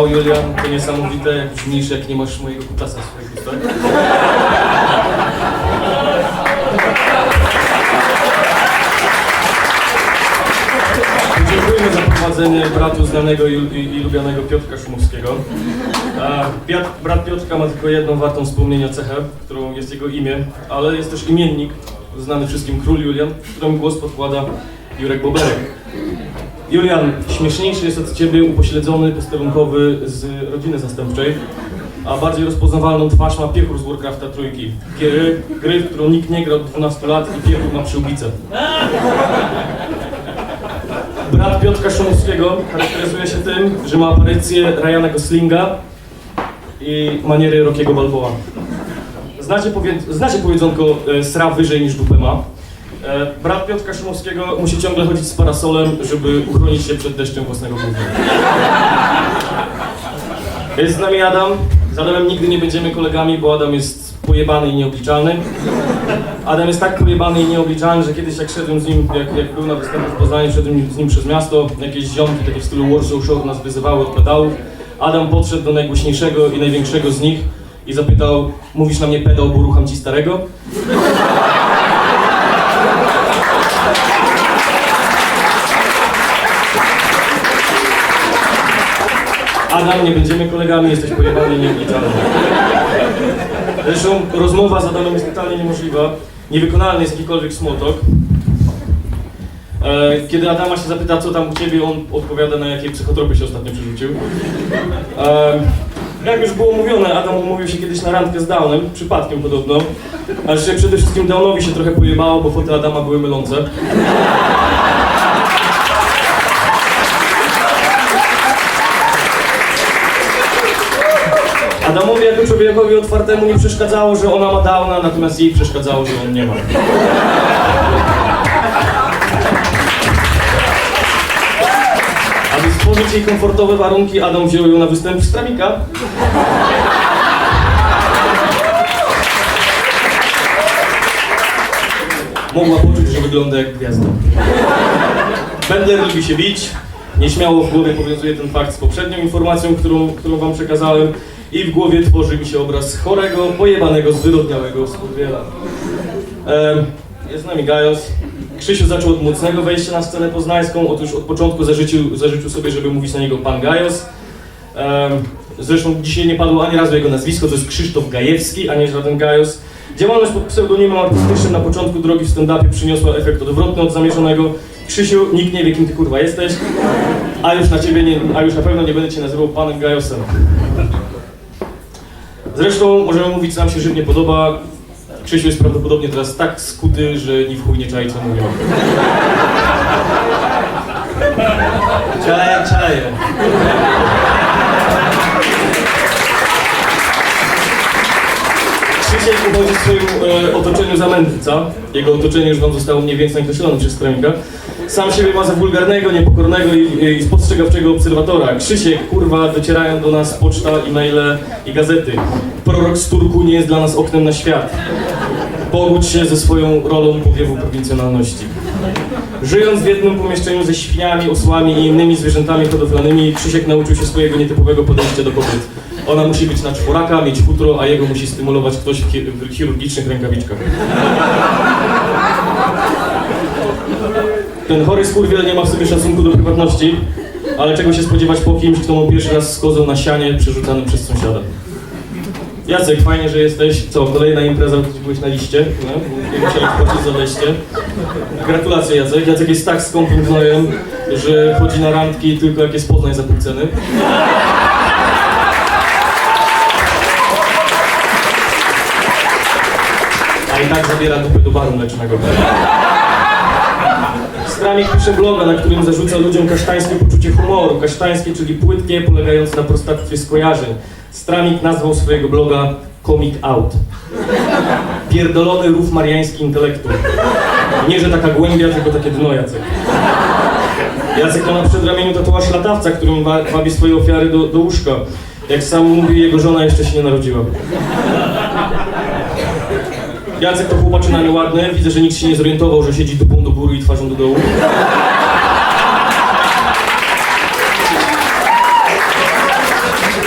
Wow, Julian, to niesamowite, jak brzmisz, jak nie masz mojego kutasa w swoich ustach. Dziękujemy za prowadzenie bratu znanego i, i, i lubianego Piotrka Szumowskiego. A, Piat, brat Piotrka ma tylko jedną wartą wspomnienia cechę, którą jest jego imię, ale jest też imiennik, znany wszystkim król Julian, któremu głos podkłada Jurek Boberek. Julian, śmieszniejszy jest od ciebie upośledzony, posterunkowy z rodziny zastępczej, a bardziej rozpoznawalną twarz ma piechur z Warcrafta trójki. Gry, gry, w którą nikt nie gra od 12 lat i piechur ma przyłbicę. Brat Piotrka Szumowskiego charakteryzuje się tym, że ma aparycję Ryana Goslinga i maniery Rockiego Balboa. Znacie, powie, znacie powiedzonko e, sra wyżej niż dupę ma. E, brat Piotrka Szumowskiego musi ciągle chodzić z parasolem, żeby uchronić się przed deszczem własnego gówna. Jest z nami Adam. Z Adamem nigdy nie będziemy kolegami, bo Adam jest pojebany i nieobliczalny. Adam jest tak pojebany i nieobliczalny, że kiedyś jak szedłem z nim, jak, jak był na występie w Poznaniu, szedłem z nim przez miasto, jakieś ziomki takie w stylu Warsaw Show nas wyzywały od pedałów. Adam podszedł do najgłośniejszego i największego z nich i zapytał, mówisz na mnie pedał, bo rucham ci starego? Adam, nie będziemy kolegami, jesteś pojebany i nieobliczalny. Zresztą rozmowa z Adamem jest totalnie niemożliwa. Niewykonalny jest jakikolwiek talk. E, Kiedy Adama się zapyta, co tam u ciebie, on odpowiada, na jakie psychotropy się ostatnio przerzucił. E, Jak już było mówione, Adam umówił się kiedyś na randkę z Downem, przypadkiem podobno. Ale przede wszystkim Downowi się trochę pojebało, bo foty Adama były mylące. Adamowi jako człowiekowi otwartemu nie przeszkadzało, że ona ma Downa, natomiast jej przeszkadzało, że on nie ma. Aby stworzyć jej komfortowe warunki, Adam wziął ją na występ z Tramika. Mogła poczuć, że wygląda jak gwiazda. Bender lubi się bić. Nieśmiało w głowie powiązuje ten fakt z poprzednią informacją, którą, którą wam przekazałem. I w głowie tworzy mi się obraz chorego, pojebanego, zwyrodniałego skurwiela. Em, Jest z nami Gajos. Krzysiu zaczął od mocnego wejścia na scenę poznańską. Otóż od początku zażyczył, zażyczył sobie, żeby mówić na niego pan Gajos. Zresztą dzisiaj nie padło ani razu jego nazwisko, to jest Krzysztof Gajewski, a nie żaden Gajos. Działalność pod pseudonimem artystycznym na początku drogi w stand-upie przyniosła efekt odwrotny od zamierzonego. Krzysiu, nikt nie wie, kim ty kurwa jesteś, a już na ciebie nie, a już na pewno nie będę cię nazywał panem Gajosem. Zresztą możemy mówić, co nam się żywnie podoba. Krzysiu jest prawdopodobnie teraz tak skuty, że ni w chuj nie czai, co mówią. Czaję, czaję. Uchodzi w swoim e, otoczeniu za mędrca. Jego otoczenie już wam zostało mniej więcej nakreślone przez Kremika. Sam siebie ma za wulgarnego, niepokornego i, i spostrzegawczego obserwatora. Krzysiek, kurwa, docierają do nas poczta, e-maile i gazety. Prorok z Turku nie jest dla nas oknem na świat. Pogódź się ze swoją rolą powiewu prowincjonalności. Żyjąc w jednym pomieszczeniu ze świniami, osłami i innymi zwierzętami hodowlanymi, Krzysiek nauczył się swojego nietypowego podejścia do kobiet. Ona musi być na czworaka, mieć futro, a jego musi stymulować ktoś w, chi- w chirurgicznych rękawiczkach. Ten chory skurwiel nie ma w sobie szacunku do prywatności, ale czego się spodziewać po kimś, kto mu pierwszy raz schodzą na sianie przerzucanym przez sąsiada. Jacek, fajnie, że jesteś. Co, kolejna impreza, gdzie byłeś na liście, no? Nie musiałeś płacić za wejście. Gratulacje Jacek. Jacek jest tak skąpym gnojem, że chodzi na randki tylko jak jest Poznań za pół ceny. I tak zabiera dupy do baru mlecznego. Stramik pisze bloga, na którym zarzuca ludziom kasztańskie poczucie humoru. Kasztańskie, czyli płytkie, polegające na prostactwie skojarzeń. Stramik nazwał swojego bloga Comic Out. Pierdolony rów mariański intelektu. Nie, że taka głębia, tylko takie dno, Jacek. Jacek na przedramieniu tatuaż latawca, którym wa- wabi swoje ofiary do, do łóżka. Jak sam mówi, jego żona jeszcze się nie narodziła. Jacek to chłopaczyna nieładny. Widzę, że nikt się nie zorientował, że siedzi dupą do góry i twarzą do dołu.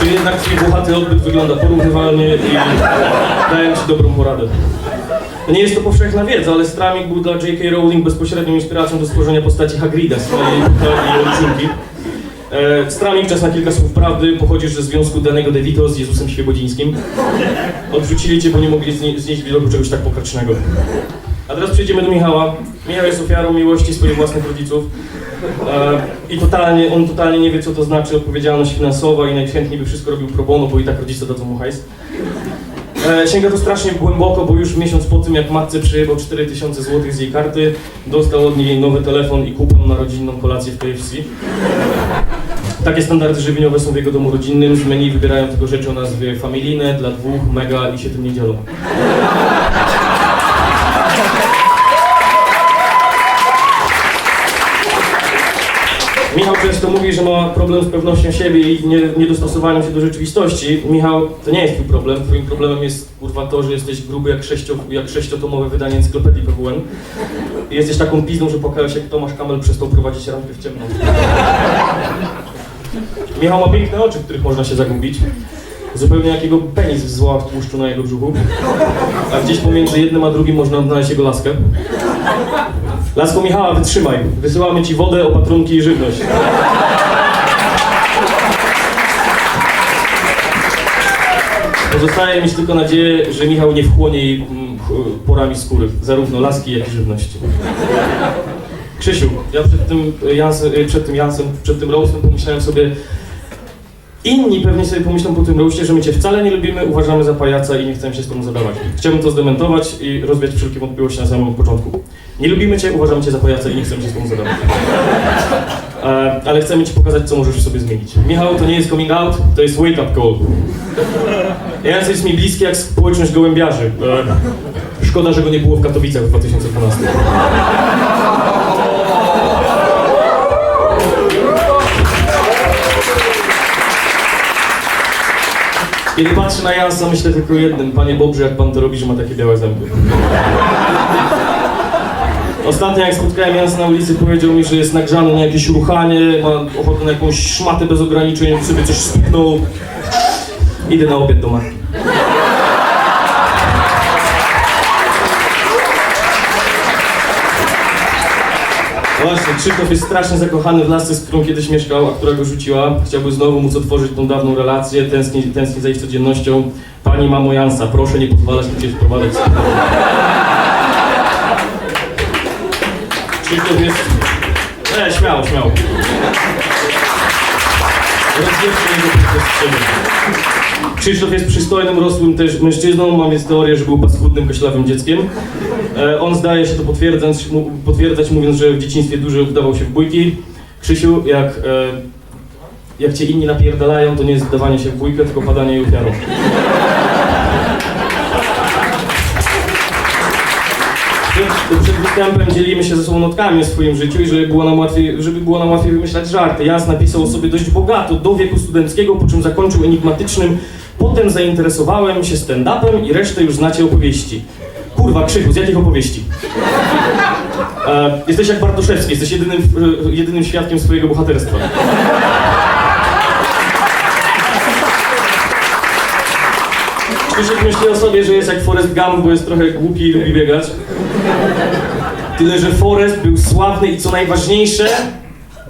Czy jednak twój bohaty odbyt wygląda porównywalnie i daję ci dobrą poradę. Nie jest to powszechna wiedza, ale Stramik był dla J.K. Rowling bezpośrednią inspiracją do stworzenia postaci Hagrida, swojej i olbrzymki. E, Stramik, czas na kilka słów prawdy, pochodzisz ze związku Danego DeVito z Jezusem Świebodzińskim. Odrzucili cię, bo nie mogli znie- znieść widoku czegoś tak pokracznego. A teraz przejdziemy do Michała. Michał jest ofiarą miłości swoich własnych rodziców. E, I totalnie, on totalnie nie wie, co to znaczy odpowiedzialność finansowa i najchętniej by wszystko robił pro bono, bo i tak rodzice dadzą mu hajs. E, sięga to strasznie głęboko, bo już miesiąc po tym, jak matce przejebał 4000 zł z jej karty, dostał od niej nowy telefon i kupon na rodzinną kolację w KFC. Takie standardy żywieniowe są w jego domu rodzinnym. Z menu wybierają tylko rzeczy o nazwie familijne, dla dwóch, mega i się tym nie dzielą. Michał często mówi, że ma problem z pewnością siebie i nie, niedostosowaniem się do rzeczywistości. Michał, to nie jest twój problem. Twoim problemem jest kurwa to, że jesteś gruby jak, sześcio, jak sześciotomowe wydanie encyklopedii PWN. I jesteś taką pizdą, że pokazałeś jak Tomasz Kamel przestał prowadzić rampę w ciemno. Michał ma piękne oczy, w których można się zagubić. Zupełnie jak jego penis w złach tłuszczu na jego brzuchu. A gdzieś pomiędzy jednym a drugim można odnaleźć jego laskę. Lasko Michała, wytrzymaj. Wysyłamy ci wodę, opatrunki i żywność. Pozostaje mieć tylko nadzieję, że Michał nie wchłonie jej mm, porami skóry, zarówno laski, jak i żywności. Krzysiu, ja przed tym Jansem, przed tym Jansem, przed tym roastem pomyślałem sobie, inni pewnie sobie pomyślą po tym roaście, że my cię wcale nie lubimy, uważamy za pajaca i nie chcemy się z tobą zadawać. Chciałbym to zdementować i rozwiać wszelkie wątpliwości na samym początku. Nie lubimy cię, uważamy cię za pajaca i nie chcemy się z tobą zadawać. E, ale chcemy ci pokazać, co możesz sobie zmienić. Michał, to nie jest coming out, to jest wake up call. Jans jest mi bliski jak społeczność gołębiarzy. E, szkoda, że go nie było w Katowicach w 2012. Kiedy patrzę na Jansa, myślę tylko jednym. Panie Bobrze, jak pan to robi, że ma takie białe zęby. Ostatnio jak spotkałem Jansa na ulicy, powiedział mi, że jest nagrzany na jakieś ruchanie, ma ochotę na jakąś szmatę bez ograniczeń, sobie coś spiknął. Idę na obiad do matki. Właśnie, Krzysztof jest strasznie zakochany w lasce, z którą kiedyś mieszkał, a która go rzuciła. Chciałby znowu móc otworzyć tą dawną relację, tęskni, tęskni za ich codziennością. Pani mamo Jansa, proszę nie pozwalać mi cię wprowadzać. Krzysztof jest... E, śmiało, śmiało. Rozwiewcie jego. Krzysztof jest przystojnym, rosłym też mężczyzną, mam więc teorię, że był paskudnym, koślawym dzieckiem. E, on zdaje się to potwierdzać, mu- potwierdzać, mówiąc, że w dzieciństwie dużo wdawał się w bójki. Krzysiu, jak, e, jak cię inni napierdalają, to nie jest wdawanie się w bójkę, tylko padanie jej ofiarą. Występem dzielimy się ze sobą notkami o swoim życiu i żeby było nam łatwiej, żeby było nam łatwiej wymyślać żarty. Jas napisał sobie dość bogato, do wieku studenckiego, po czym zakończył enigmatycznym Potem zainteresowałem się stand-upem i resztę już znacie opowieści. Kurwa, Krzyku, z jakich opowieści? E, jesteś jak Bartoszewski, jesteś jedynym, e, jedynym świadkiem swojego bohaterstwa. Krzysiek myśli o sobie, że jest jak Forrest Gump, bo jest trochę głupi i lubi biegać. Tyle, że Forrest był sławny i co najważniejsze,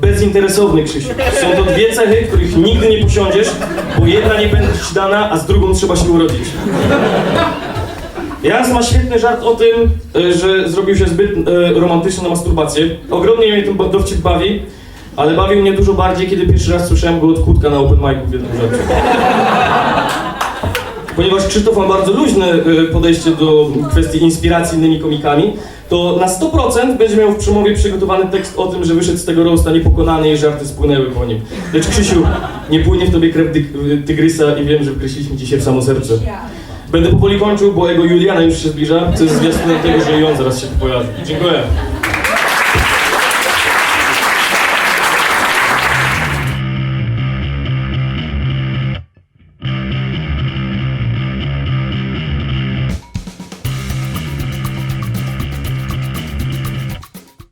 bezinteresowny, Krzysiu. Są to dwie cechy, których nigdy nie posiądziesz, bo jedna nie będzie ci dana, a z drugą trzeba się urodzić. Jans ma świetny żart o tym, e, że zrobił się zbyt e, romantyczny na masturbację. Ogromnie mnie ten dowcip bawi, ale bawił mnie dużo bardziej, kiedy pierwszy raz słyszałem go od Kutka na open micu w jednym rzeczy. Ponieważ Krzysztof ma bardzo luźne e, podejście do kwestii inspiracji innymi komikami, to na 100% będzie miał w przemowie przygotowany tekst o tym, że wyszedł z tego roasta niepokonany i żarty spłynęły po nim. Lecz Krzysiu, nie płynie w tobie krew tyg- tygrysa i wiem, że wkreśliliśmy się w samo serce. Będę powoli kończył, bo jego Juliana już się zbliża, co jest zwiastunem tego, że i on zaraz się pojawi. Dziękuję.